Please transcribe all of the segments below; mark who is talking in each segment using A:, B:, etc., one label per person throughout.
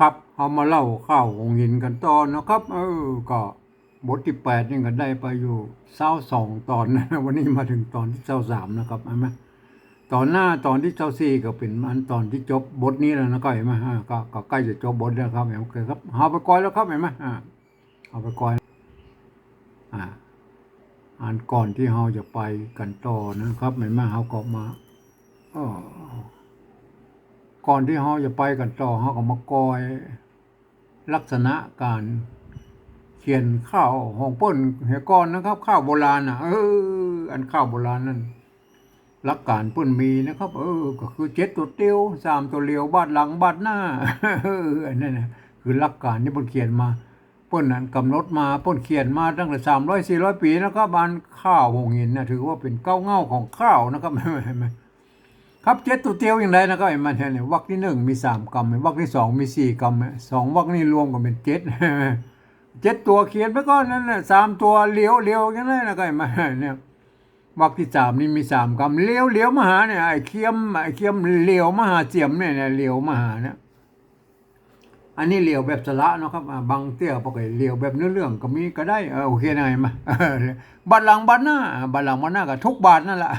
A: ครับเอามาเล่าข้าวหงหินกันตอนนะครับ เออก็บทที่แปดนี่ก็ได้ไปอยู่เศร้าสองตอนนะวันนี้มาถึงตอนที่เศร้าสามนะครับเห็นไหมตอนหน้าตอนที่เศร้าสี่ก็เป็นอันตอนที่จบบทนี้แล้วนะก็เห็นไหมฮะก็ก็ใกล้จะจบบทแล้วครับเห็นไหมครับเอาไปก่อยแล้วครับเห็นไหมเอาไปก่อยอ่าอันก่อนที่เราจะไปกันต่อนะครับเห็นไหมเขาก็มาอ้อ ก่อนที่เราจะไปกันต่อเราก็มากอย ลักษณะการเขียนข้าวห้องเปิ้นเหก่อนนะครับ ข้าวโบราณอะ เออ อันข้าวโบราณนั่นหลักการเปิ้นมีนะครับ เออ ก็คือเจ็ดตัวเตียวสามตัวเลียวบาดหลังบาดหน้าเอออันนั้นนะคือหลักการที่เปิ้นเขียนมาเปิ้นนั้นกำหนดมาเปิ้นเขียนมาตั้งแต่สามร้อยสี่ร้อยปีนะครับอันข้าวหงินนะถือว่าเป็นเก้าเง่าของข้าวนะครับไหม ครับเจ็ดตัวเตียวอย่างไรนะครับไอ้มันเนี่ยวักที่หนึ่งมีสามกำวักที่สองมีสี่กำสองวักนี่รวมกันเป็นเจ็ดเจ็ดตัวเขียนไปก่อนนั่นนะสามตัวเลี้ยวเลี้ยวอย่างไรนะครับไอ้มันเนี่ยวักที่สามนี่มีสามกำเลี้ยวเลี้ยวมหาเนี่ยไอ้เคียมไอ้เคียมเลี้ยวมหาเจียมเนี่ยเนี่ยเลี้ยวมหาเนี่ย อันนี้เลียวแบบสละเนาะครับบางเตี้ยปกติเลียวแบบเนื้อเรื่องก็มีก็ได้เออโอเคนะไอ้มาบัตรหลังบัตรหน้าบัตรหลังบัตรหน้าก็ทุกบาทนั่นแหละ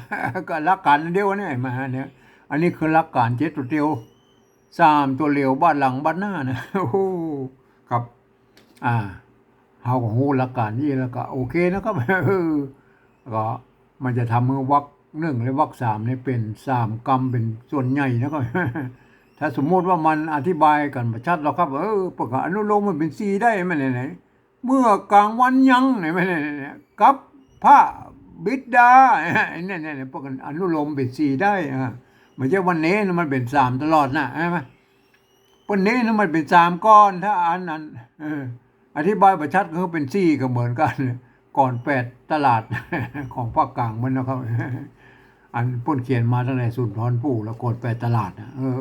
A: ก็รักการเดียวเนี่ยมาเนี่ยอันนี้คือหลักการเจ็ดตัวเดียวสามตัวเหลียวบ้านหลังบ้านหน้านะโอ้ครับ อ่าเฮาก็ฮู้หลักการนี้แล้วก็โอเคนะครับเออก็มันจะทำให้วรรคหนึ่งและวรรคสามนี่เป็นสามกรรมเป็นส่วนใหญ่นะครับ ถ้าสมมติว่ามันอธิบายกันประชัดแล้วครับเออประกาศอนุโลมมันเป็นสีได้ไหมไหนเมื่อกลางวันยังไหนไหมไหนกับพระบิดาเนี่ยเนี่ยพวกอนุโลมเป็นสีได้อ่าไม่ใช่วันนี้นะมันเป็นสามตลอดนะใช่ไหมวันนี้นะมันเป็นสามก้อนถ้าอันนั้นอออธิบายประชัดก็เป็นสี่ก็เหมือนกัน ก่อนแปดตลาดของภาคกลางมันนะครับ อันพ้นเขียนมาตั้งแต่สุนทรปู่แล้วก่อนแปดตลาดนะเออ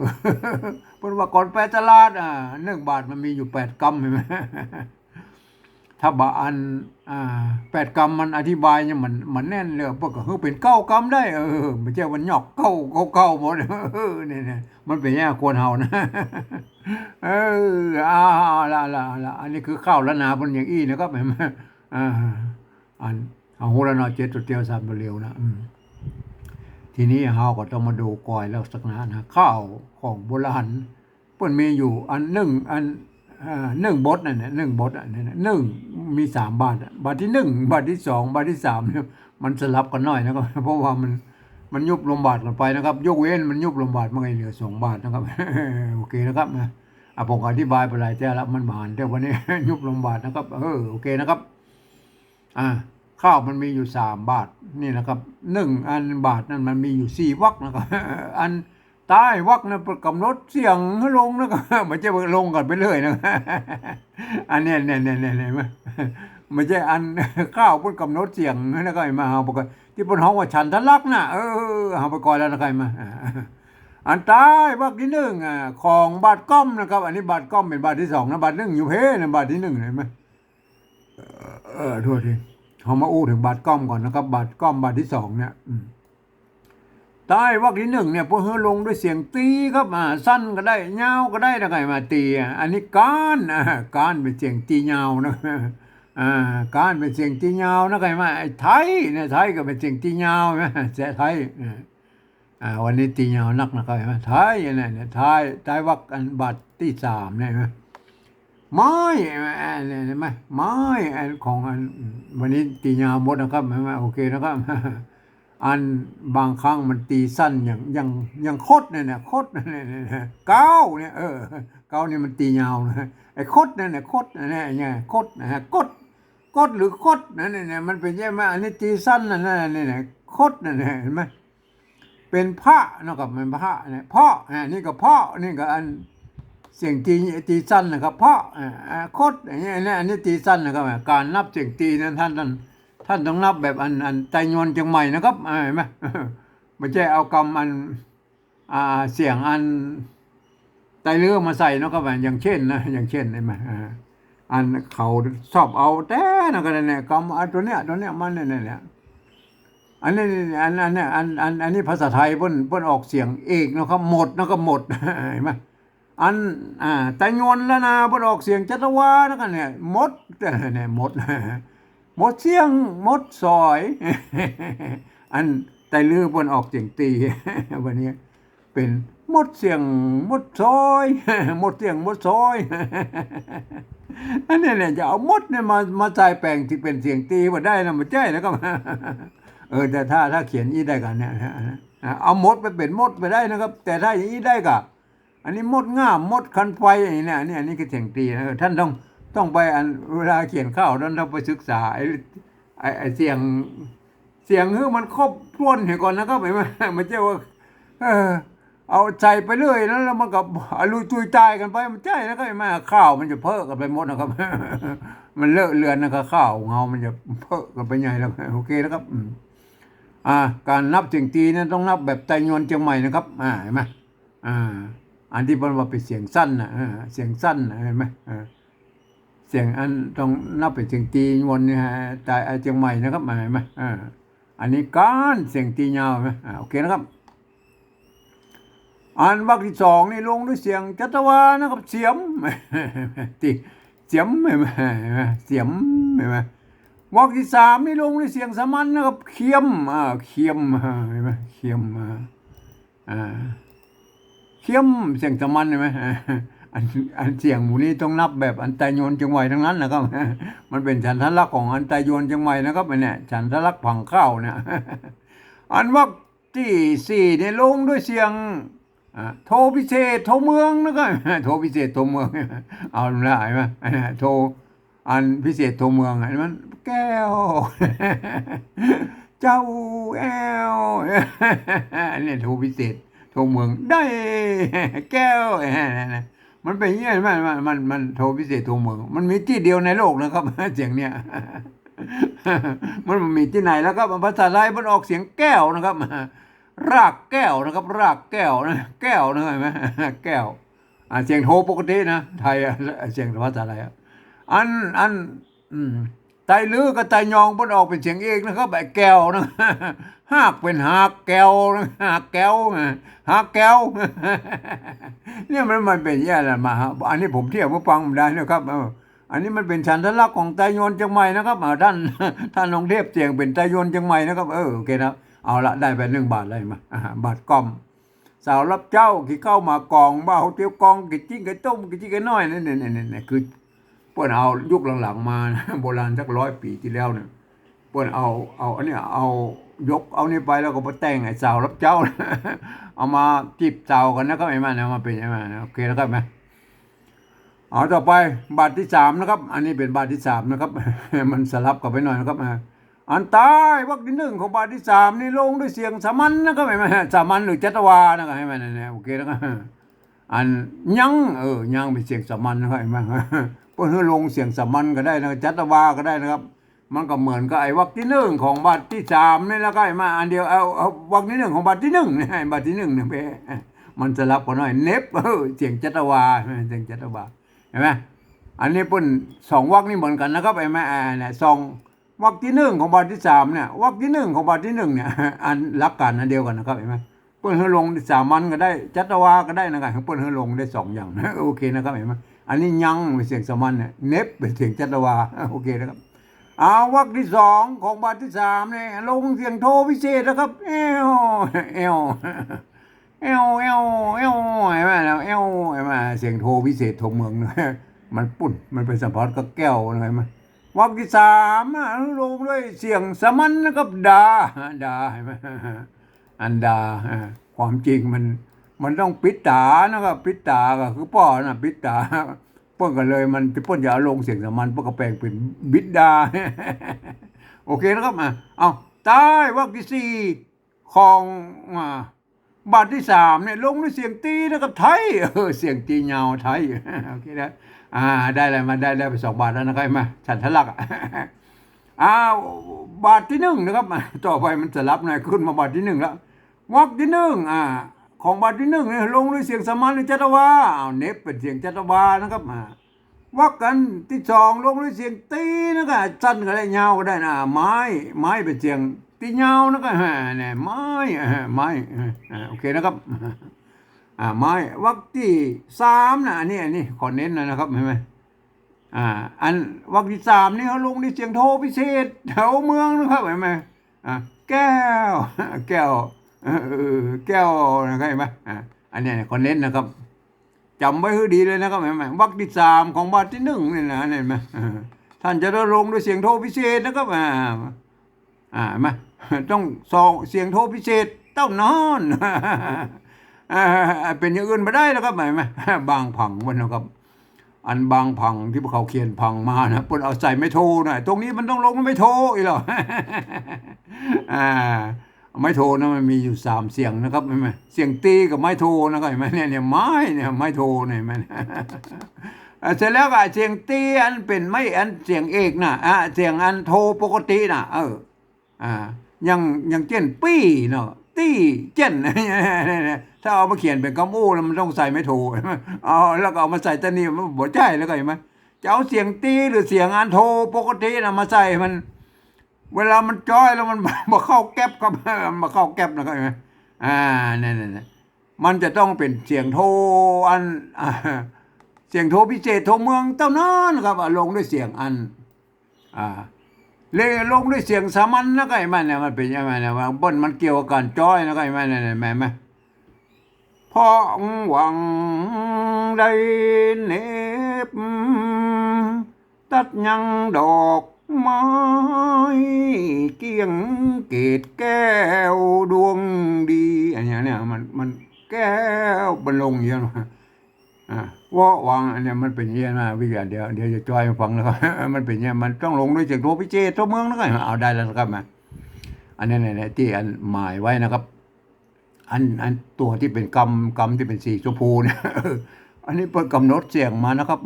A: พ้นว่าก่อนแปดตลาดอะหนึ่งบาทมันมีอยู่แปดกำเห็นไหมถ้าบาอันอ่าแปดกรรมมันอธิบายเนี่ยมันมันแน่นเลยพวกก็คือเป็นเก้ากรรมได้เออไม่ใช่วันหยอกเก้าเก้าเก้าหมดเออเนี่ยมันเป็นแย่ควรเฮานะเอออ่าละละละอันนี้คือข้าวละนาบนอย่างอี้นะครับเห็นไหมอ่าอันเอาหูละนาเจ็ดตัวเตียวสามตัวเร็วนะอืม ทีนี้เฮาก็ต้องมาดูกอยแล้วสักนะนะข้าวของโบราณเพิ่นมีอยู่อันหนึ่งอันอ่าหนึ่งบทนั่นน่ะหนึ่งบทอันน่ะหนึ่งมีสามบาทบาทที่หนึ่งบาทที่สองบาทที่สามเนี่ยมันสลับกันหน่อยนะครับเพราะว่ามันมันยุบลมบาทกันไปนะครับ ยกเว้นมันยุบลมบาทมันก็เหลือสองบาทนะครับโอเคนะครับนะอะผมอธิบายไปหลายแต่ละมันบานแต่วันนี้ยุบลมบาทนะครับเออโอเคนะครับ อ่า ข้าวมันมีอยู่สามบาทนี่นะครับหนึ่งอันบาทนั่นมันมีอยู่สี่วักนะครับอันใต้วักนะกำหนดเสียงให้ลงนะครับไม่ใช่ว่าลงกันไปเลยนะอันเนี้ยเนี่ยเนี่ยเนี่ยเนี่ยไม่ใช่อันข้าวเพิ่นกำหนดเสียงนะก็มาเอาปกติที่เพิ่นฮ้องว่าฉันทะลักนะเออเอาไปก่อนแล้วนะใครมาอันใต้วักที่หนึ่งอะของบาทก้อมนะครับ อันนี้บาทก้อมเป็นบาทที่สองนะบาทหนึ่งอยู่เพ่นะบาทที่หนึ่งเห็นไหมเออเออโทษที เขามาอู้ถึงบาทก้อมก่อนนะครับ บาทก้อมบาทที่สองเนี่ยใต้วักที่หนึ่งเนี่ยพวกเฮอลงด้วยเสียงตีครับอ่าสั้นก็ได้ยาวก็ได้นะไงมาตีอะอันนี้การอ่าการเป็นเสียงตียาวนะอ่าการเป็นเสียงตียาวนะไงมาไอ้ไทยเนี่ยไทยก็เป็นเสียงตียาวนะเสียไทยอ่าวันนี้ตียาวนักนะไงมาไทยเนี่ยเนี่ยไทยไทยวักอันบัตรที่สามเนี่ยนะ ไม่เห็นไหมไม้อันของอันวันนี้ตียาวหมดนะครับเห็นไหมโอเคนะครับ อันบางครั้งมันตีสั้นอย่างอย่างอย่างโคดเนี่ยนี่ยโคดเนี่ยเนี่ยเก้าเนี่ยเออเก้าเนี่ยมันตียาวนะไอ้โคดเนี่ยเนี่ยโคดเนี่ยเนี่ยโคดนะฮะกดกดหรือโคดนั่นเนี่ยมันเป็นยังไงอันนี้ตีสั้นนั่นน่ะเนี่ยเนี่ยโคดเนี่ยเห็นไหมเป็นพระนะครับเป็นพระเนี่ยพ่อนนี้ก็พ่อนี่ก็อัน เสียงตีตีสั้นนะครับ เพ่ออ่าโคดอย่างเงี้ยอันนี้ตีสั้นนะครับ การนับเสียงตีนั้นท่านท่านท่านต้องนับแบบอันอันไตยนจังใหม่นะครับเห็นไหมไม่ใช่เอากำอันอเสียงอันไตเรือมาใส่นะครับอย่างเช่นนะอย่างเช่นเห็นไหมอันเขาชอบเอาแต่นะกันเนี่ยกำอันตัวเนี้ยตัวเนี้ยมันเนี่ยเนี่ยเนี่ยอันนี้อันอันเนี้ยอันอันอันนี้ภาษาไทยเพิ่นเพิ่นออกเสียงเอกนะครับหมดนะครับหมดเห็นไหม อันอ่าแต่ยวนล้วนะบ่ออกเสียงจัตวานะกันเนี่ยมดเนี่ยมดมดเสียงมดซอย อันแต่ลือเพิ่นออกเสียงตีวันนี้เป็นมดเสียงมดซอยมดเสียงมดซอยอันนี้เนี่ยจะเอามดเนี่ยมามาใส่แปลงที่เป็นเสียงตีมาได้นะมันใช่นะครับเออแต่ถ้าถ้าเขียนอีได้กันเนี่ยเอามดไปเป็นมดไปได้นะครับ แต่ถ้าอย่างนี้ได้ก็ อันนี้มดง่ามมดคันไฟอย่างนี้เนี่ยอันนี้อันนี้คือเสียงตีนะท่านต้องต้องไปอันเวลาเขียนข้าวท่านต้องไปศึกษาไอ้ไอ้เสียงเสียงเฮ้มันครบถ้วนให้ก่อนนะครับไม่ไม่ใช่ว่าเออเอาใจไปเรื่อยแล้วแล้วมันก็อลุยตุยตายกันไปมันใช่แล้วก็ไม่ข้าวมันจะเพิ่กันไปหมดนะครับ มันเลอะเลือนนะครับข้าวเงามันจะเพิ่กันไปใหญ่แล้วโอเคนะครับอ่า การนับเสียงตีเนี่ยต้องนับแบบไตยวนเชียงใหม่นะครับ อ่าเห็นไหมอ่า อันที่มันว่าเป็นเสียงสั้นนะเสียงสั้นเห็นไหมเสียงอันต้องนับเป็นเสียงตีวนนี่ฮะแต่อ้เชียงใหม่นะครับเห็นไหมอันนี้การเสียงตียาวไหมโอเคนะครับอ่านวรรคที่สองนี่ลงด้วยเสียงจัตวานะครับเสียมติเสียมเห็นไหมเสียมเห็นไหมวรรคที่สามนี่ลงด้วยเสียงสามัญนะครับเคียมอ่าเคียมเห็นไหมเคียมอ่า เคียมเสียงสามัญเห็นไหมอันอันเสียงหมูนี้ต้องนับแบบอันไตโยนจังไหวทั้งนั้นนะครับ มันเป็นฉันทลักษณ์ของอันไตโยนจังไหวนะครับเนี่ยฉันทลักษณ์ผังข้าวเนี่ยอันวรรคที่สี่นี่ลงด้วยเสียงโทรพิเศษโทรเมืองนะครับโทรพิเศษโทรเมือง เอาละเห็นไหมอันนั้โทรอันพิเศษโทรเมืองเห็นไหมแก้ว เจ้าแอวอันนี้โทรพิเศษ โทรเมืองได้แก้วมันเป็นอย่างนี้มันมันมันมันโทรพิเศษโทรเมือง มันมีที่เดียวในโลกนะครับเสียงเนี้ยมันมีที่ไหนแล้วครับภาษาไทยมันออกเสียงแก้วนะครับรากแก้วนะครับ รากแก้วนะแก้วนะเห็นไหมแก้วเสียงโทปกตินะไทยเสียงภาษาไรอะอันอันไตลือกับไตยองมันออกเป็นเสียงเอกนะครับแบบแก้วนะ หากเป็นหากแก้วหากแก้วหากแก้วเนี่ยมันมันเป็นแย่ละมาฮะอันนี้ผมเทียบมาฟังไม่ได้นะครับอันนี้มันเป็นฉันทลักษณ์ของไตยนเชียงใหม่นะครับอ่าท่านท่านลองเทียบเสียงเป็นไตยนเชียงใหม่นะครับเออโอเคนะเอาละได้ไปหนึ่งบาทเลยมาบาทกอมสาวรับเจ้ากี่เข้ามากองบ้าเตียวกองกี่จิ้งกี่ต้มกี่จิ้งกี่น้อยนี่นี่นี่นี่คือเปิ้นเอายุคหลังๆมาโบราณสักร้อยปีที่แล้วเนี่ย เปิ้นเอาเอาอันนี้เอายกเอานี่ไปแล้วก็มาแต่งไอ้สาวรับเจ้า เอามาจีบสาวกันนะครับไอ้มันเอามาเป็นไอ้มันนะโอเคแล้วครับไหมเอาต่อไปบาทที่สามนะครับ อันนี้เป็นบาทที่สามนะครับ มันสลับกันไปหน่อยนะครับอ่าอันตายวรรคที่หนึ่งของบาทที่สามนี่ลงด้วยเสียงสามัญนะครับไอ้มันสามัญหรือจัตวานะครับไอ้มันเนี่ยโอเคแล้วครับอันยังเออยังเป็นเสียงสามัญนะครับไอ้มันเพื่อให้ลงเสียงสามัญก็ได้นะจัตวาก็ได้นะครับ มันก็เหมือนกับไอ้วรรคที่หนึ่งของบาทที่สามนี่แล้วก็ไอ้มาอันเดียวเอาเอาวรรคที่หนึ่งของบาทที่หนึ่งเนี่ยไอ้บาทที่หนึ่งเนี่ยเพ่มันสลับกันหน่อยเน็บเออเสียงจัตวาเสียงจัตวาเห็นไหมอันนี้เปิ้นสองวรรคนี่เหมือนกันนะครับไอ้แม่เนี่ยสองวรรคที่หนึ่งของบาทที่สามเนี่ยวรรคที่หนึ่งของบาทที่หนึ่งเนี่ยอันหลักการอันเดียวกันนะครับเห็นไหมเปิ้นให้ลงสามัญก็ได้จัตวาก็ได้นะครับเปิ้นให้ลงได้สองอย่างนะโอเคนะครับเห็นไหมอันนี้ยังเป็นเสียงสามัญเนี่ยเน็บเป็นเสียงจัตวาโอเคนะครับ เอาวรรคที่สองของบาทที่สามเนี่ยลงเสียงโทพิเศษนะครับ เอวเอวเอวเอวเอวเห็นไหมแล้วเอวเห็นไหมเสียงโทพิเศษโทเมืองนะมันปุ่นมันเป็นสัมพันธ์กับแก้วนะเห็นไหมวรรคที่สามอะลงด้วยเสียงสมัญนะครับดาดาเห็นไหมอันดาความจริงมันมันต้องปิดตานะครับ ปิดตาก็คือป้อนะปิดตา ปิ้นก็เลยมันเปิ้นอย่าเอาลงเสียงสมัญเปิ้นก็แปลงเป็นบิดดา โอเคนะครับมาเอาใต้วรรคที่สี่ของบาทที่สามเนี่ยลงด้วยเสียงตีนะครับไทยเออเสียงตียาไทยโอเคนะอ่าได้อะไรมาได้ได้ไปสองบาทแล้วนะครับมาฉันทะลักอ่าวบาทที่หนึ่งนะครับ ต่อไปมันสลับหน่อยขึ้นมาบาทที่หนึ่งแล้ววรรคที่หนึ่งอ่า ของบาทที่หนึ่งเนี่ยลงด้วยเสียงสมัญหรือจัตวาอ้าเน็บเป็นเสียงจัตวานะครับอ่าวักกันที่สองลงด้วยเสียงตีนะครับสั้นก็ได้ยาวก็ได้นะไม้ไม้เป็นเสียงตียาวนะครับเนี่ยไม้ไม้โอเคนะครับอ่าไม้วรรคที่สามนะอันนี้อันนี้ขอเน้นนะนะครับเห็นไหมอ่าอันวรรคที่สามนี่เขาลงในเสียงโทพิเศษแถวเมืองนะครับเห็นไหมอ่าแก้วแก้ว แก้วนะครับเห็นไหมอ่าอันนี้ขอเน้นนะครับจำไว้ให้ดีเลยนะครับเห็นไหมวรรคที่สามของบาทที่หนึ่งนี่นะเห็นไหมท่านจะได้ลงด้วยเสียงโทพิเศษนะครับอ่าอ่ามาต้องสองเสียงโทรพิเศษเต้านอนเป็นอย่างอื่นไม่ได้แล้วครับเห็นไหมบางผังมันนะครับ อันบางผังที่พวกเขาเขียนผังมานะเพิ่นเอาใส่ไม่โทรนะตรงนี้มันต้องลงไม่โทรอีหรออ่า ไม่โทนะมันมีอยู่สามเสียงนะครับเห็นไหมเสียงตีกับไม้โทนะครับเห็นไหมเนี่ยเนี่ยไม้เนี่ยไม้โทเนี่ยเห็นไหมเสร็จแล้วก็เสียงตีอันเป็นไม่อันเสียงเอกนะอ่าเสียงอันโทปกตินะเอออ่ายังยังเจนปี้เนาะตี้เจนถ้าเอามาเขียนเป็นคำอู้แล้วมันต้องใส่ไม่ถูกเอาแล้วก็เอามาใส่ตะนี่มันบ่ใช่แล้วก็เห็นไหมจะเอาเสียงตีหรือเสียงอันโทปกตินะมาใส่มัน เวลามันจ้อยแล้วมันมาเข้าแก๊บครับมาเข้าแก๊บนะครับเห็นไอ่านั่นๆๆมันจะต้องเป็นเสียงโทรอันเสียงโทรพิเศษโทรเมืองเต้านอนครับลงด้วยเสียงอันอ่าเลยลงด้วยเสียงสามัญนะก็ไอ้มันเนี่ยมันเป็นยังไงนะว่าบนมันเกี่ยวกับการจ้อยนะก็ไอ้มันเนี่ยแม่ไหมพอหวังได้เน็บตัดยังดอก ไม้เกี่ยงเกตแก้วดวงดีอันนี้เนี่ยมันมันแก้วบรรลงอย่างเยอ่าว่าวังอันเนี้ยมันเป็นอย่างนี้นะวิญญาณเดี๋ยวเดี๋ยวจะจอยฟังนะครับมันเป็นอย่างนี้มันต้องลงด้วยเสียงโทพิเจตัวเมืองนะครับเอาได้แล้วนะครับมาอันนี้เนี่ยที่อันหมายไว้นะครับ อันอันตัวที่เป็นกำกำที่เป็นสีชมพูเนี่ยอันนี้เปิดกำหนดเสียงมานะครับ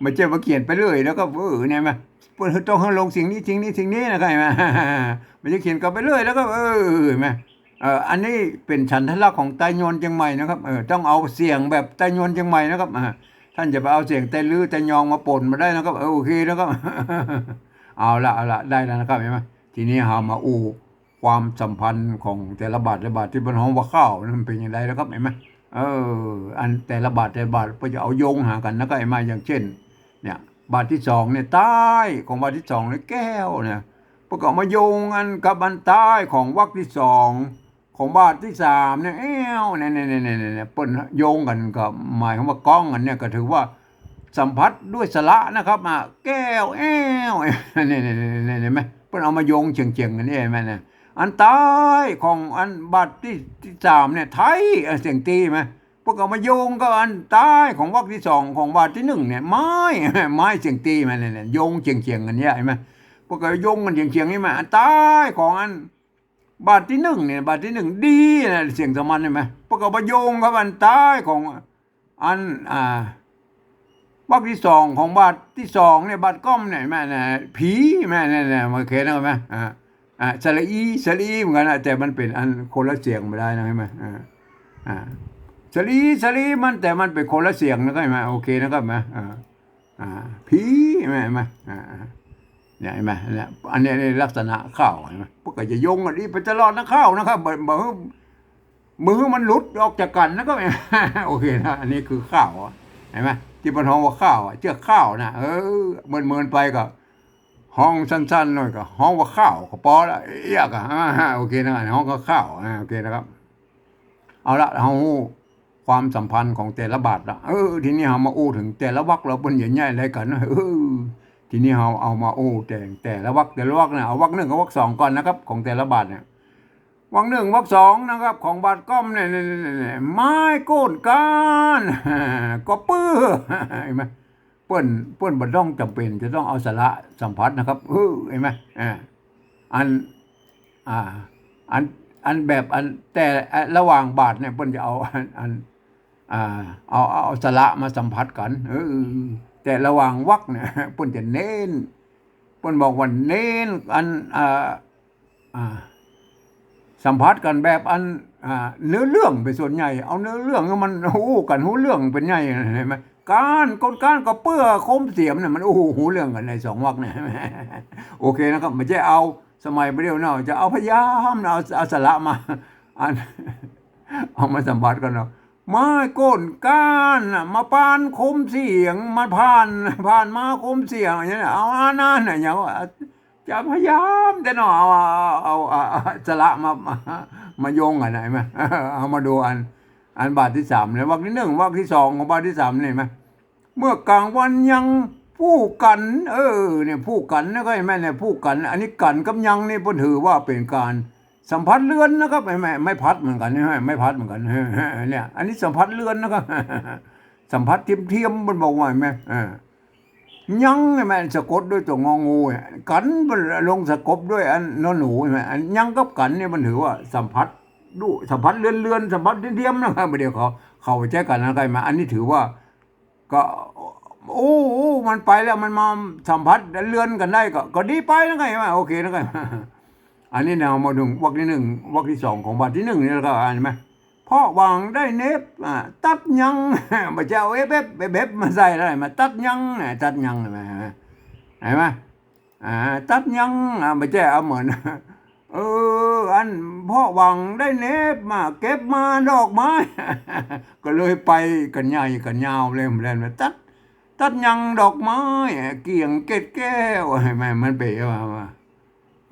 A: ไม่ใช่มาเขียนไปเรื่อยแล้วก็เออเนี่ยไหมเปิด ต้องให้ลงสิ่งนี้สิ่งนี้สิ่งนี้นะครับเห็นไหมไม่ใช่เขียนกลับไปเรื่อยแล้วก็ เออไหมเอออันนี้เป็นฉันทลักษณ์ของไตยนเชียงใหม่นะครับเออต้องเอาเสียงแบบไตยนเชียงใหม่นะครับท่านจะไปเอาเสียงไตลือไตยองมาปนมาได้นะครับเออโอเคนะครับเอาละเอาละได้แล้วนะครับเห็นไหมทีนี้เรามาอูความสัมพันธ์ของแต่ละบาทและบาทที่บนห้องว่าข้าวนั้นมันเป็นอย่างไรแล้วครับเห็นไหมเออ อันแต่ละบาทแต่ละบาทก็จะเอาโยงหากันนะครับเห็นไหมอย่างเช่น เนี่ย บาทที่สองเนี่ยใต้ของบาทที่สองเนี่ยแก้วเนี่ยประกอบมาโยงกันกับอันใต้ของวรรคที่สองของบาทที่สามเนี่ยเอ้วเนี่ยเนี่ยเนี่ยเนี่ยเปิ้นโยงกันกับหมายของว่ากล้องกันเนี่ยก็ถือว่าสัมผัสด้วยสระนะครับอะแก้วแอ้วเนี่ยเนี่ยเนี่ยเนี่ยไหมเปิ้นเอามาโยงเฉียงเฉียงๆกันนี่ไหมเนี่ยอันใต้ของอันบาทที่ที่สามเนี่ยไทยเสียงตีไหม วกเอามาโยงก็อันใต้ของวรรคที่สองของบาทที่หนึ่งเนี่ยไม้ไม้เสียงตีมันเนี่ยโยงเฉียงเฉียงๆกันเนี่ยเห็นไหมพวกก็โยงกันเฉียงเฉียงๆนี่มาอันใต้ของอันบาทที่หนึ่งเนี่ยบาทที่หนึ่งดีนะเสียงสมันใช่ไหมประกอบประโยงครับอันใต้ของอันอ่าวรรคที่สองของบาทที่สองเนี่ยบาทก้อมเนี่ยแม่เนี่ยผีแม่เนี่ยเนี่ยมาเคยนะไหมอ่าอ่าสระอีสระอีเหมือนกันนะแต่มันเป็นอันคนละเสียงไม่ได้นะใช่ไหมอ่าอ่า สระอีสระอีมันแต่มันเป็นคนละเสียงนะก็ใช่ไหมโอเคนะครับไหมอ่าผีแม่ไหมอ่าเนี่ยเห็นไหมเนี่ยอันนี้ในลักษณะข้าวเห็นไหมพวกก็จะยงอันนี้ไปตลอดนะข้าวนะครับบ่บ่ให้มือมันหลุดออกจากกันนะก็ไม่โอเคนะอันนี้คือข้าวเห็นไหมที่บนห้องว่าข้าวอะเชือกข้าวนะเออเมินเมินไปก็ห้องสั้นๆหน่อยก็ห้องว่าข้าวก็พอละเอียกอะอ่าโอเคนะห้องก็ข้าวโอเคนะครับ เอาละเรา ความสัมพันธ์ของแต่ละบาทละเออ ทีนี้เรามาโอ้ถึงแต่ละวรรคเราเป็นใหญ่ๆอะไรกันนะเออทีนี้เราเอามาโอ้แต่งแต่ละวรรคแต่ละวรรคเนี่ยเอาวรรคหนึ่งกับวรรคสองก่อนนะครับ ของแต่ละบาทเนี่ยวรรคหนึ่งวรรคสองนะครับ ของบาทก้อมเนี่ยเนี่ยไม้โกนก้านก็เปื้อเห็นไหมเปิ้นเปิ้นบ่ต้องจำเป็น จะต้องเอาสาระสัมผัสนะครับเออเห็นไหมอ่าอันอ่าอันอันแบบอันแต่ระหว่างบาทเนี่ยเปิ้นจะเอาอันอัน เอาเอาเอาสระมาสัมผัสกันเออแต่ระหว่างวักเนี่ยเพิ่นจะเน้นเพิ่นบอกว่าเน้นอันอ่าอ่าสัมผัสกันแบบอันอ่าเนื้อเรื่องเป็นส่วนใหญ่ เอาเนื้อเรื่องมันหูกันหูเรื่องเป็นใหญ่เห็นไหมการก้นการก็เปื้อคมเสียมเนี่ยมันโอ้โหหูเรื่องกันในสองวักเนี่ยโอเคนะครับไม่ใช่เอาสมัยไปเดียวเนาะจะเอาพยายามเอาเอาสาระมาอันเอามาสัมผัสกันเนาะ ไม้ก้นก้านมาปานคมเสียงมาผ่านผ่านมาคมเสียงอย่างเงี้ยเอาอานั่นน่ะอย่างว่าจะพยายามแต่หนอเอาเอาเอาเอาสละมามามาโยงกันไหนไหมเอามาดูอัน อันบาทที่สามเลยวรรคที่หนึ่งวรรคที่สองของบาทที่สามเนี่ยไหมเมื่อกลางวันยังผู้กัน เออเนี่ยผู้กันนะก็เห็นไหมเนี่ยผู้กัน อันนี้กันกับยังนี่ผมถือว่าเป็นการ สัมผัสเลือนนะครับไม่ไม่ไม่พัดเหมือนกันใช่ไมไม่พัดเหมือนกันเนี่ย อันนี้สัมผัสเลือนนะครับสัมผัสเทียมเทียมๆมันบอกว่าไหมยังเห็นไหมสะกดด้วยตัวงองูเนี่ยกันมันลงสะกบด้วยอันนอนหนูไหมอันยังกับกันเนี่ยมันถือว่าสัมผัสดูสัมผัสเลื่อนเลื่อนสัมผัสเทียมๆนะครับเดี๋ยวเขาเขาไปแจ้กันอะไรมาอันนี้ถือว่าก็โอ้โอ้มันไปแล้วมันมาสัมผัสเลื่อนกันได้ก็ ก็ดีไปนะไงมาโอเคนะไง อันนี้แนวมาดูวรรคที่หนึ่งวรรคที่สองของบาทที่หนึ่งนี่แล้วก็อ่านไหมพราะวางได้เนบอ่าตัดยังมาเจะเอาเอฟเอฟเอฟมาใส่อะไรมาตัดยังตัดยังเห็นไหมเห็นไหมอ่าตัดยังอ่าไม่ใช่เอาเหมือนเอออันพ่อวังได้เนบมาเก็บมาดอกไม้ ก็เลยไปกันใหญ่กันยาวเลยมันเล่นมาตัด ตัดยังดอกไม้ เกี่ยงเกล็ดแก้วให้แม่มันเป๋มามา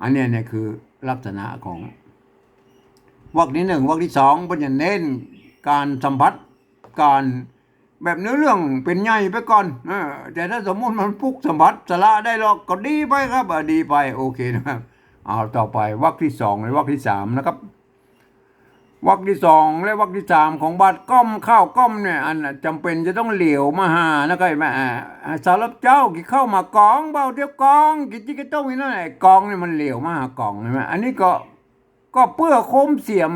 A: อันนี้เนี่ยคือ ลักษณะของวรรคที่หนึ่งวรรคที่สองเป็นจะเน้นการสัมผัสการแบบเนื้อเรื่องเป็นใหญ่ไปก่อนเอแต่ถ้าสมมติมันพุกสัมผัสสละได้หรอกก็ดีไปครับดีไปโอเคนะครับเอาต่อไปวรรคที่สองหรือวรรคที่สามนะครับ วรรคที่สองและวรรคที่สามของบาทก้มข้าวก้มเนี่ยอันจำเป็นจะต้องเหลียวมาหานะครับแม่อ่าอ่าสารบเจ้ากี่เข้ามากองเบาเดียวกองกิจิกต้องมีนั่นแหละกองเนี่ยมันเหลียวมาหากองใช่ไหมอันนี้ก็ก็เพื่อคมเสียม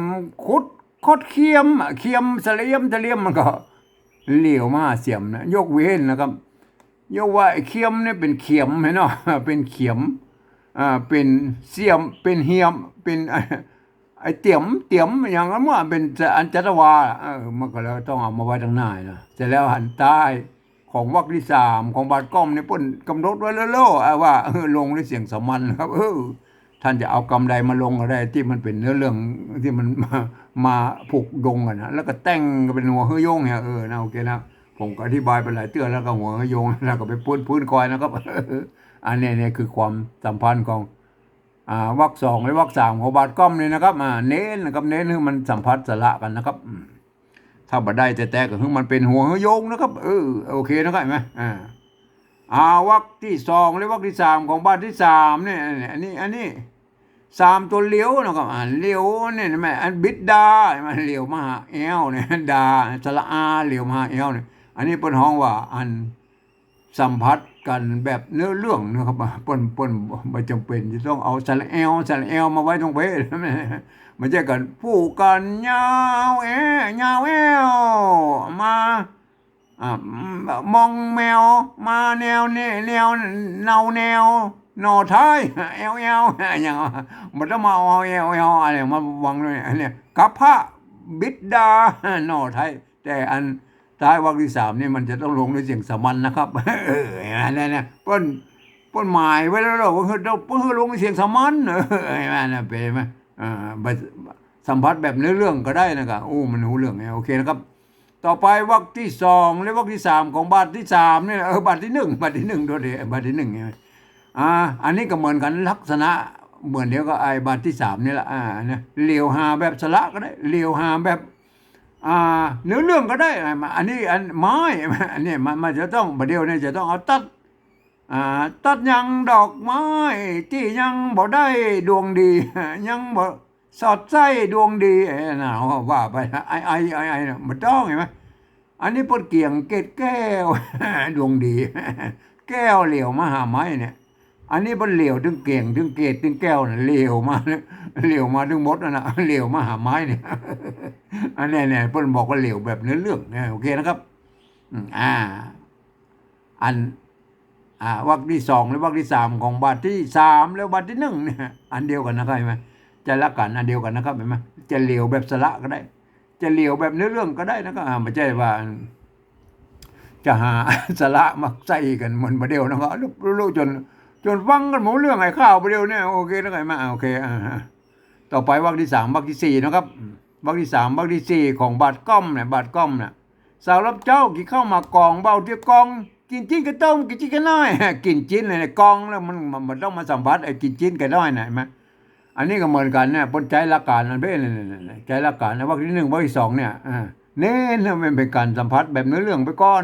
A: คุดคดเคียมอะเคียมเสลียมเสลียมมันก็เหลียวมาหาเสียมนะยกเว้นนะครับยกว่าเคียมเนี่ยเป็นเขียมเห็นเนาะเป็นเขียมอ่าเป็นเสียมเป็นเฮียมเป็น ไอ้เตี่ยมเตี่ยมอย่างนั้นว่าเป็นอันจัตวาเออมันก็แล้วต้องเอามาไว้ทางหน้านะเสร็จแล้วหันใต้ของวรรคที่สามของบาทก้อมเนี่ยป้นกำหนดไว้แล้วโลอ่ว่าเออลงด้วยเสียงสมัญครับ เออ ท่านจะเอากำใดมาลงอะไรที่มันเป็นเนื้อเรื่องที่มันมามาผูกดงกันนะแล้วก็แต่งเป็นหัวเฮือยงเนี่ยเออนะโอเคนะผมก็อธิบายไปหลายเตือนแล้วก็หัวเฮยงแล้วก็ไปพื้นพื้นคอยนะครับอันนี้เนี่ยคือความสัมพันธ์ของ วรรคสองและวรรคสามของบาทก้อมเนี่ยนะครับอ่าเน้นนะครับเน้นคือมันสัมพัทธ์สละกันนะครับถ้าบัดได้แต่แต่ก็คือมันเป็นหัวโยงนะครับเออโอเคนะครับเห็นไหมอ่าอาวรรคที่สองและวรรคที่สามของบาทที่สามเนี่ยอันนี้อันนี้สามตัวเลี้ยวนะครับอ่าเลี้ยวเนี่ยเห็นไหมอันบิดดาเห็นไหมันเลี้ยวมหาเอวเนี่ยดาสละอาเลี้ยวมหาเอวเนี่ยอันนี้เป็นห้องว่าอันสัมผัส กันแบบเนื้อเรื่องนะครับปนปนไม่จำเป็นจะต้องเอาสระแอลสระแอลมาไว้ตรงเพศมันจะกันผู้กันยาวแอยาวแอวมาอ่ามองแมว มาแนวเนี่ยแนวเนาแนวนอท้ายแอลแอลอย่างมันต้องมาเอาแอลแอลอะไรมาวางด้วยอันเนี้ยกับพระบิดาหนอท้ายแต่อัน ท้ายวรรคที่สามนี่มันจะต้องลงด้วยเสียงสามัญนะครับ เออนั่นนะเปิ้นเปิ้นหมายไว้แล้วเราเฮ้ยเราเพิ่งลงด้วยเสียงสามัญเออไอ้แม่น่ะเป็นไหมอ่าบัดสัมผัสแบบเนื้อเรื่องก็ได้นะครับโอ้มันรู้เรื่องไงโอเคนะครับ ต่อไปวรรคที่สองและวรรคที่สามของบาทที่สามเนี่ยเออบาทที่หนึ่งบาทที่หนึ่งตัวเดียบาทที่หนึ่งไงอ่า อันนี้ก็เหมือนกันลักษณะเหมือนเดียวกับไอ้บาทที่สามนี่แหละอ่าเนี่ยเลียวหาแบบสละก็ได้เลียวหาแบบ อ่าเนื้อเรื่องก็ได้มาอันนี้อันไม้อันนี้มันมันจะต้องประเดี๋ยวนี่ยจะต้องเอาตัดอ่าตัดยังดอกไม้ ที่ยังบ่ได้ดวงดี ยังบ่สอดไส้ดวงดีไอ้น่ะว่าไปไอ้ไอ้ไอ้ไอ้น่ะมันต้องเห็นไหมอันนี้ปดเกี่ยงเกตแก้วดวงดี แก้วเหลียวมหาไม้เนี่ย อันนี้มันเหลียวถึงเก่งถึงเกตถึงแก้วน่ะเหลียวมาเหลียวมาถึงมดน่ะนะเหลียวมาหาไม้เนี่ยอันนี้เนี่ยเพิ่นบอกว่าเหลวแบบเนื้อเรื่องเนี่ยโอเคนะครับอ่า อัน อ่าวรรคที่สองและวรรคที่สามของบาทที่สามแล้วบาทที่หนึ่งเนี่ยอันเดียวกันนะครับเห็นไหมจะละกันอันเดียวกันนะครับเห็นไหมจะเหลวแบบสละก็ได้ จะเหลวแบบเนื้อเรื่องก็ได้นะครับอ่าไม่ใช่ว่าจะหาสละมาใส่กันเหมือนประเดียวนะครับรู้จน จนฟังกันหมดเรื่องไอ้ข้าวไปเดียวเนี่ยโอเคนะครับเห็นไหมาโอเคอ่าต่อไปวรรคที่สามวรรคที่สี่นะครับวรรคที่สามวรรคที่สี่ของบาทก้อมเนี่ยบาทก้อมเนี่ยสาวรับเจ้ากี่เข้าวมากองเบาเที่ยกอง กินจิ้นก็ต้มกินจิ้นก็น้อยกินจิ้นเลยเนี่ยกองแล้วมันมันต้องมาสัมผัสไอ้กินจิ้นก็น้อยน่ะเห็นไหมอันนี้ก็เหมือนกันเนี่ยปนใจละการนั่นเพ่เนี่ยเนี่ยใจละการนะวรรคที่หนึ่งวรรคที่สองเนี่ยอ่าเน้นมันเป็นการสัมผัสแบบเนื้อเรื่องไปก้อน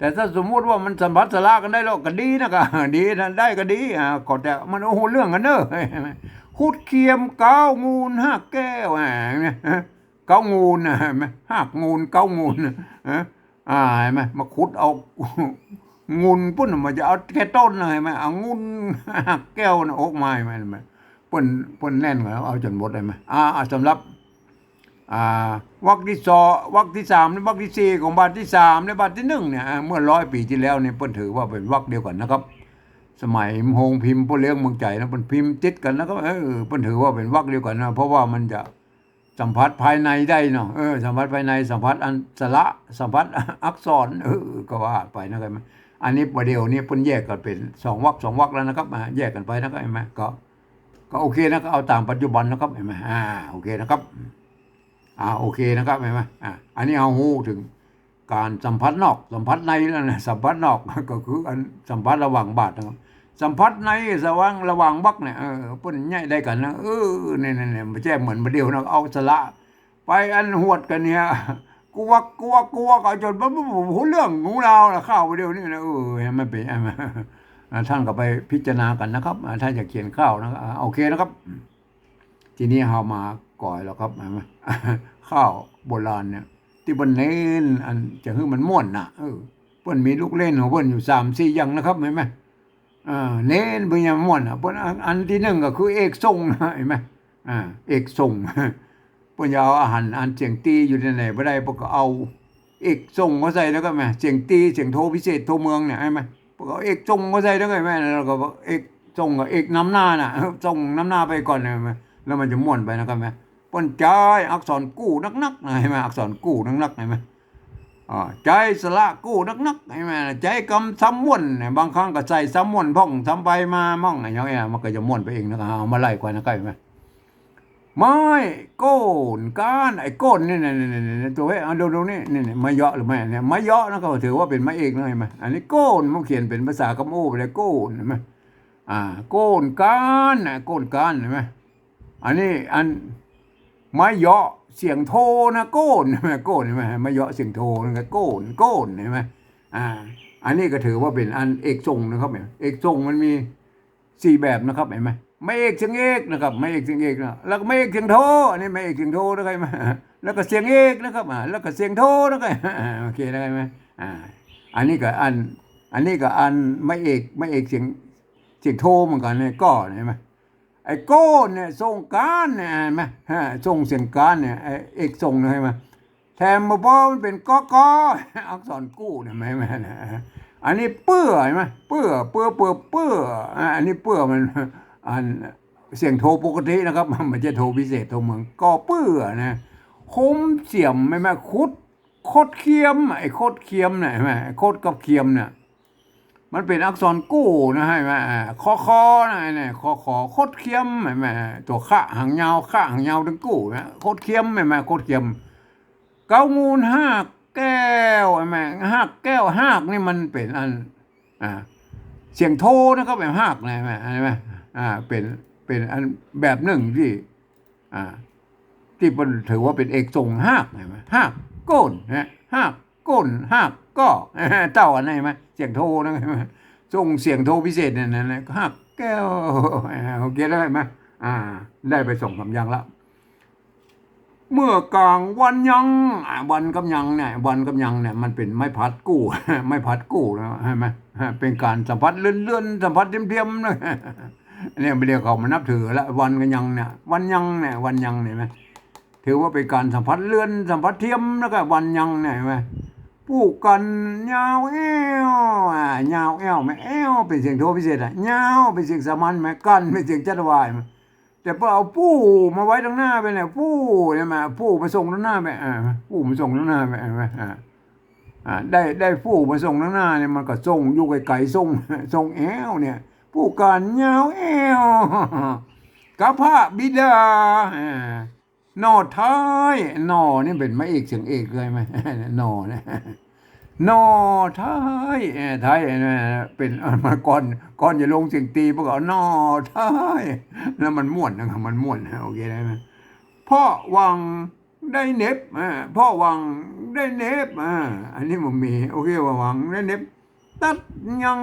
A: แต่ถ้าสมมุติว่ามันสัมผัสสละกันได้แล้วก็ดีนะก็ดีนะได้ก็ดีอ่าก็แต่มันโอ้โหเรื่องกันเนอะคุดเคียมเก้างูนหักแก้วอะเห็นไหมฮะเก้างูนนะห็นไหมหักงูนเก้างูนะอ่าเห็นไหมมาขุดเอางูนปุ่นมันจะเอาแค่ต้นเห็นไหมเอางูนหักแก้วนะออกมาเห็นไหมเห็นไหมปุ่นปุ่นแน่นแล้วเอาจนหมดเลยไหมอ่าสำหรับ วรรคที่สองวรรคที่สามและวรรคที่สี่ของบาทที่สามและบาทที่หนึ่งเนี่ยเมื่อร้อยปีที่แล้วเนี่ยเปิ้นถือว่าเป็นวรรคเดียวกันนะครับ สมัยโฮงพิมพ์พวกเลี้ยงเมืองใจนะเปิ้นพิมพ์ติดกันแล้วก็เออเปิ้นถือว่าเป็นวรรคเดียวกันนะเพราะว่ามันจะสัมผัสภายในได้เนาะเออสัมผัสภายในสัมผัสอันสระสัมผัสอักษรเออก็ว่าไปนะครับอันนี้ประเดี๋ยวนี้เปิ้นแยกกันเป็นสองวรรคสองวรรคแล้วนะครับอ่าแยกกันไปนะครับเห็นไหมก็ก็โอเคนะก็เอาตามปัจจุบันนะครับเห็นไหมอ่าโอเคนะครับ อ่าโอเคนะครับเห็นไหมอ่าอันนี้เอาหูถึงการสัมผัสนอก สัมผัสในแล้วนะสัมผัสนอกก็คืออันสัมผัสระหว่างบาทนะครับสัมผัสในสว่างระหว่างบักเนี่ยเออเปิ้นใหญ่ได้กันนะเออเนี่ยเนี่ยเนี่ยไม่ใช่เหมือนมาเดียวนะเอาสละ ไปอันหวดกันเนี่ยกูว่ากูว่ากูว่าก็จนมันหูเรื่องของเราละข้าวไปเดียวนี่นะเออไมันเป็นไหมอ่าท่านก็ไปพิจารณากันนะครับอ่าถ้าจะเขียนข้าวนะครับโอเคนะครับ ทีนี้เรามา ก่อยแล้วครับเห็นไหมข้าวโบราณเนี่ย ที่บนเน้นอันจะให้มันม่วนน่ะเออเพิ่นมีลูกเล่นของเพิ่นอยู่สามสี่อย่างนะครับเห็นไหมอ่าเน้นเพิ่นยังม่วนอะเพิ่นอันอันที่หนึ่งก็คือเอกทรงนะเห็นไหมอ่าเอกทรงเพิ่นจะเอาอาหารอันเสียงตีอยู่ในไหนบ่ได้เพิ่นก็เอาเอกทรงมาใส่แล้วก็แม่เสียงตีเสียงโทพิเศษโทเมืองเนี่ยเห็นไหมเพิ่นก็เอาเอกทรงมาใส่แล้วก็แม่แล้วก็เอกทรงกับเอกน้ำหน้าน่ะทรงน้ำหน้าไปก่อนเห็นไหมแล้วมันจะม่วนไปนะครับแม่ ปนใจอักษรกู้นักๆนะเห็นไหมอักษรกู้นักๆเห็นไหมอ่าใจสละกู้นักๆเห็นไหมใจกำซ้ำม่วนเนี่ยบางครั้งก็ใส่ซ้ำม่วนพ่องซ้ำไปมาม่องอะไรอย่างเงี้ยมันก็จะม่วนไปเองนะครับเอามาไล่กว่านะใกล้ไหมไม้โก้นก้านไอ้โก้นนี่นี่นี่นี่ตัวเว้ยดูดูนี่นี่นี่ไม้เยาะหรือไม่เนี่ยไม้เยาะนะก็ถือว่าเป็นไม้เอกนะเห็นไหมอันนี้โก้นมันเขียนเป็นภาษากำโอ้ไปเลยโก้นเห็นไหมอ่าโก้นก้านนะโก้นก้านเห็นไหมอันนี้อัน ไม้เหยาะเสียงโทนะโก้นใช่ไหมโก้นใช่ไหมไม้เหยาะเสียงโทนะก็โก้นโก้นใช่ไหมอ่า อันนี้ก็ถือว่าเป็นอันเอกทรงนะครับเนี่ยเอกทรงมันมีสี่แบบนะครับเห็นไหมไม่เอกเสียงเอกนะครับไม่เอกเสียงเอกนะแล้วก็ไม่เอกเสียงโทอันนี้ไม่เอกเสียงโทนะครับไหมแล้วก็เสียงเอกนะครับอ่าแล้วก็เสียงโทนะครับโอเคได้ไหมอ่า อันนี้ก็อัน อันนี้ก็อันไม่เอกไม่เอกเสียงเสียงโทเหมือนกันเนี่ยก็เห็นไหม ไอ้โก้เนี่ยส่งการเนี่ยเห็นไหมฮะส่งเสียงการเนี่ยไอ้เอกส่งเลยเห็นไหมแถมมาบอมันเป็นกอกออักษรกู้เนี่ยไหมไหมนะอันนี้เปื้อเห็นไหมเปื้อเปื้อเปื้อเปื้ออันนี้เปื้อมันอันเสียงโทรปกตินะครับมันจะโทรพิเศษโทรเมืองก็เปื้อนะคมเสียมไม่ไหมคุดโคดเคียมไอ้โคดเคียมเนี่ยไหมโคดกับเคียมเนี่ย มันเป็นอักษรกู้นะให้ไหมอ่าคอคอนะเนี่ยคอคอโคดเคียมใช่ไหมตัวข้าหางยาวข้าหางยาวทั้งกู้นะโคดเคียมใช่ไหมโคดเคียม เก้างูห้าแก้วใช่ห้าแก้วห้ากนี่มันเป็นอันอ่าเสียงโทนะครับแบบห้ากนะใช่ไหมใช่ไหมอ่าเป็นเป็นอันแบบหนึ่งที่อ่าที่มันถือว่าเป็นเอกทรงห้ากใช่ไหมห้ากโก้นนะห้ากโก้นห้าก็เต้าอันไหนไหม สียงโทนะใช่ไหมทรงเสียงโทพิเศษเนี่ยนะห้ากแก้วโอเคได้ไหมอ่า ได้ไปส่งคำยังละเมื่อกลางวันยังวันกำยังเนี่ยวันกำยังเนี่ยมันเป็นไม้พัดกู้ ไม้พัดกู้นะใช่ไหมเป็นการสัมผัสเลื่อนๆสัมผัสเทียมๆนะเนี่ยไม่เรียกเขามานับถือละวันกันยังเนี่ยวันยังเนี่ยวันยังเนี่ยไหมถือว่าเป็นการสัมผัสเลื่อนสัมผัสเทียมแล้วก็วันยังเนี่ยเห็นไหม ผู้กันยาวแอวอ่ายาวแอวไหมแอวเป็นเสียงโทพิเศษอะยาวเป็นเสียงสามัญไหมกันเป็นเสียงจัตวายไหมแต่พอเอาผู้มาไว้ตรงหน้าไปเนี่ยผู้เนี่ยมาผู้มาส่งตรงหน้าไปอ่าผู้มาส่งตรงหน้าไปอ่าอ่าได้ได้ผู้มาส่งข้างหน้าเนี่ยมันก็ส่งอยู่ไกลๆส่งส่งแอวเนี่ย ผู้การยาวแอวกับพระบิดาอ่า นอท้ายนอนี่เป็นมาเอกเสียงเอกเลยไหมนอนะนอท้ายเอ่อท้ายเป็นมาก่อนก่อนจะลงเสียงตีพวกเอานอท้ายแล้วมันม่วนนะครับมันม่วนนะโอเคได้ไหมพ่อวังได้เน็บพ่อวังได้เน็บอันนี้มันมีโอเคว่าวังได้เน็บตัดยัง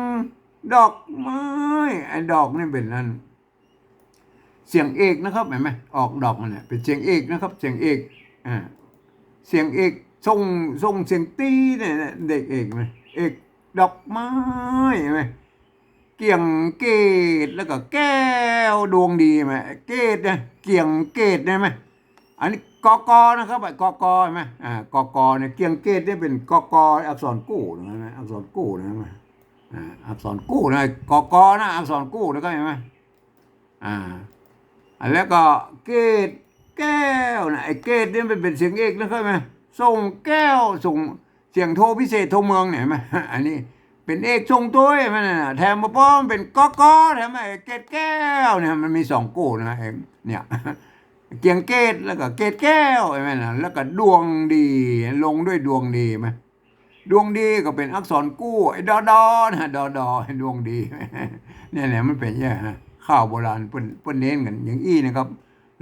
A: ดอกไม้ไอ้ดอกนี่เป็นนั่น เสียงเอกนะครับเห็นไหมออกดอกมันเนี่ยเป็นเสียงเอกนะครับ เสียงเอกอ่าเสียงเอกทรงทรงเสียงตีเนี่ยเด็กเอกไหมเอกดอกไม้เห็นไหมเกี่ยงเกตแล้วก็แก้วดวงดีไหมเกตเนี่ยเกี่ยงเกตได้ไหมอันนี้กอกอนะครับไอ้กอกอเห็นไหมอ่ากอกอเนี่ยเกี่ยงเกตเนี่ยเป็นกอกออักษรกู้นะไหมอักษรกู้นะไหมอ่าอักษรกู้นะกอกอนะอักษรกู้นะก็เห็นไหมอ่า แล้วก็เกตแก้วนะไอ้เกตนี่เป็นเป็นเสียงเอกนะเข้าไหมส่งแก้วส่งเสียงโทพิเศษโทเมืองเนี่ยไหมอันนี้เป็นเอกทรงตัวเห็นไหมน่ะแถมมาป้อมเป็นกอกอเห็นไหมไอ้เกตแก้วเนี่ยมันมีสองกู้นะเอ็มเนี่ยเกียงเกตแล้วก็เกตแก้วเห็นไหมนะแล้วก็ดวงดีลงด้วยดวงดีไหมดวงดีก็เป็นอักษรกู้ไอ้ดอดอนะดอดอดวงดีเนี่ยแหละมันเป็นอย่างนี้ฮะ ข้าวโบราณเปิ้นเปิ้นเน้นกันอย่างอี้นะครับ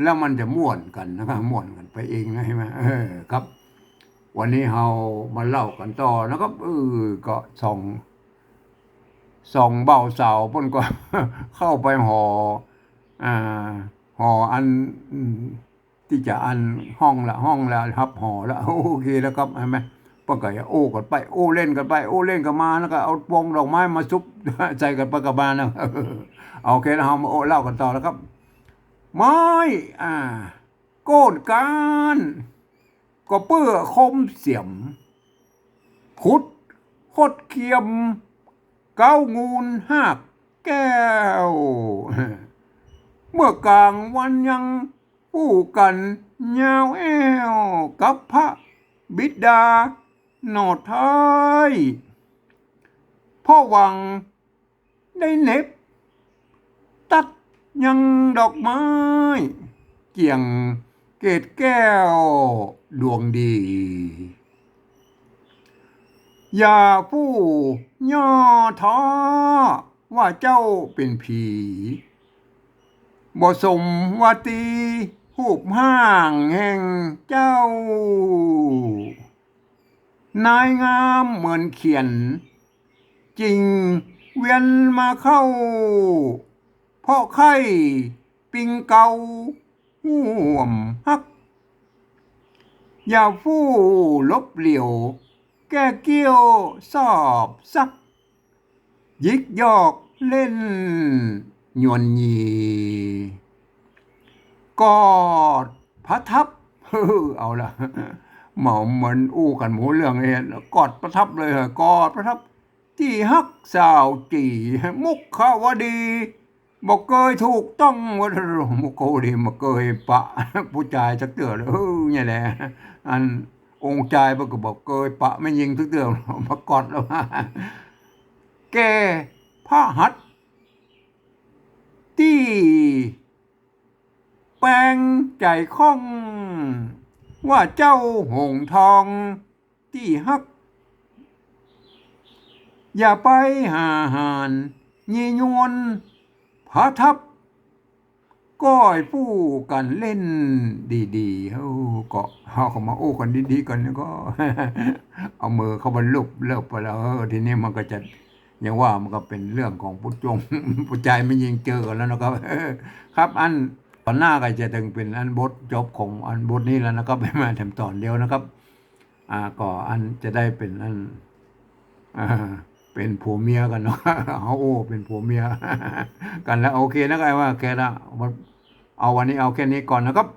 A: แล้วมันจะม่วนกันนะครับม่วนกันไปเองนะใช่ไหมเออครับ วันนี้เรามาเล่ากันต่อนะครับเออก็ส่องส่องเบาเสาเปิ้นก็เข้าไปหออ่าหออันที่จะอันห้องละห้องละครับหอละโอเคแล้วครับใช่ไหม ปก็อย่โอ้กันไปโอ้เล่นกันไปโอ้เล่นกันมาแล้วก็เอาปงดอกไม้มาซุบใส่กันไปกับมานะเอาโอเคนะเรามาโอ้เล่ากันต่อแล้วครับไม้อ่า โกดการก็เปื้อคมเสียมขุดคดเคียม เก้างูนหักแก้ว เมื่อกลางวันยังผู้กันยาวแอวกับพระบิดา โนดท้ายพ่อวังได้เน็บ ตัดยังดอกไม้ เกี่ยงเกตแก้ว ดวงดีอย่าผู้ย่อท้อว่าเจ้าเป็นผีบ่สมวาตีหูบห้างแห่งเจ้า นายงามเหมือนเขียน จริงเวียนมาเข้า เพราะไข้ปิงเกาห่วมฮัก อย่าฟู่ลบเหลี่ยว แก้เกี้ยวสอบซัก ยิกยอกเล่นหยวนยีกอดพระทับเฮ้อเอาละ เหมาเหมือนอู้กันหมูเรื่องเองกอดประทับเลยกอดประทับที่ฮักสาวจีมุกขาวดีบอกเคยถูกต้องว่ามุกโกดีมาเคยปะ ผู้ชายสักเตือเลยเออเนี่ยแหละอันองค์ชายมันก็บอกเคยปะไม่ยิงทุกเตือนมากอดแล้วแกผ้าหัดที่แปลงใจข้อง ว่าเจ้าหงทองที่ฮัก อย่าไปหาหานยียวนพระทับ ก้อยผู้กันเล่นดีๆเฮาก็เฮาก็มาโอ้กันดีๆกันแล้วก็ เอามือเข้ามาลุบเลิบไปแล้วทีนี้มันก็จะอย่างว่ามันก็เป็นเรื่องของผู้จงผู้ใจไม่ยิงเจอกันแล้วนะครับ ครับอัน ตอนหน้าก็จะถึงเป็นอันบทจบของอันบทนี้แล้วนะครับไม่มาทำตอนเดียวนะครับ อ่าก็อันจะได้เป็นอันอ่าเป็นผัวเมียกันเนาะเอาโอ้เป็นผัวเมีย กันแล้วโอเคนะครับว่าแค่ละเอาวันนี้เอาแค่นี้ก่อนนะครับ